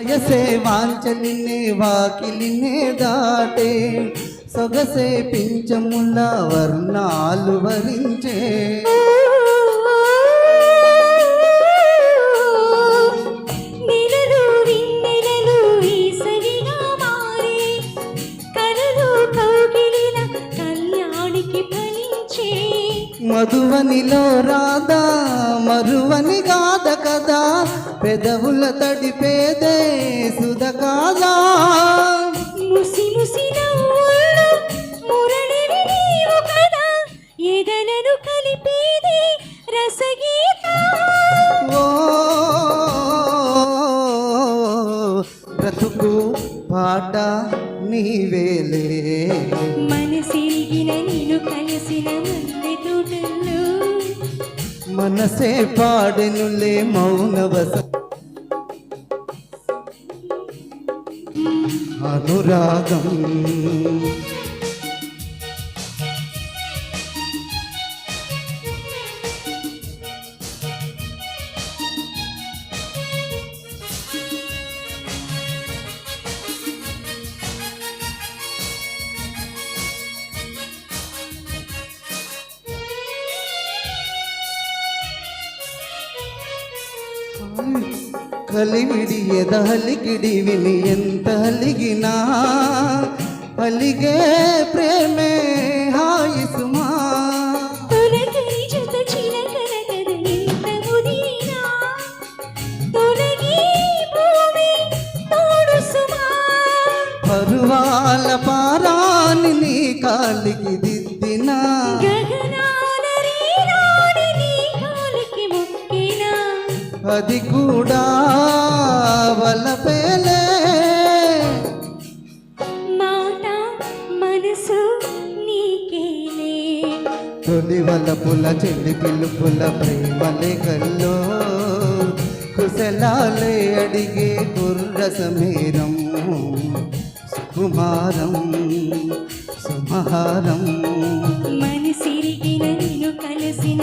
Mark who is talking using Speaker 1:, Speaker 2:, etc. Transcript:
Speaker 1: వయసే వాంచలినే వాకిలినే దాటే. సొగసే పించముల వర్ణాలు వరించే. మధువనిలో రాదా మరువని గాద కదా. పెదవుల తడిపేదే సుధ కాదా?
Speaker 2: ముసి ముసి ఎదలను కలిపేది రసగీతం.
Speaker 1: ఓ బ్రతుకు పాట నీవేలే
Speaker 2: మనసిరిగిన నేను కలిసిన మల్లె తోటల్లో.
Speaker 1: మనసే పాడెనులే మౌనవస அனுராகம். Thank కలివిడి ఎదహలికిడి విని ఎంత అలిగినా అలిగే ప్రేమే హాయి సుమా
Speaker 2: తొలకరి జత చిలకల కథ ఎంత ముదిరినా తొలగి భూమి తోడు సుమా
Speaker 1: పరువాల పారాని నీ కాలికి దిద్దినా? అది కూడా వలపేలే.
Speaker 2: మాట మనసు నీకేలే.
Speaker 1: తొలి వలపుల చెల్లి పిలుపుల ప్రేమ లేఖల్లో కుశలాలే అడిగే కుర్ర సమీరం సుకుమారం సుమహారం.
Speaker 2: మనసిరిగిన నిన్ను కలిసిన